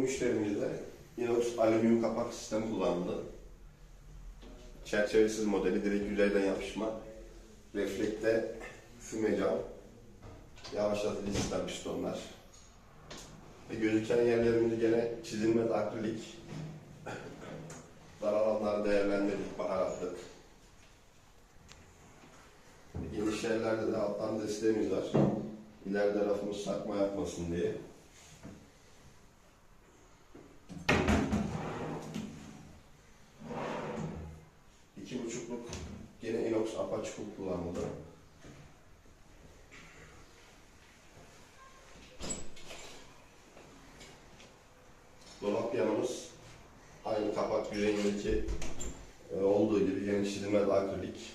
müşterimiz de inox alüminyum kapak sistemi kullandı. Çerçevesiz modeli direkt yüzeyden yapışma. Reflekte füme cam. Yavaşlatıcı sistem pistonlar. Ve gözüken yerlerimizi gene çizilmez akrilik. Dar alanları değerlendirdik, baharatlık. Geniş yerlerde de alttan desteğimiz var. İleride rafımız sarkma yapmasın diye. İki buçukluk yine inox apaçık kullanıldı. Dolap yanımız aynı kapak yüzeyindeki e, olduğu gibi yeni çizilmez akrilik.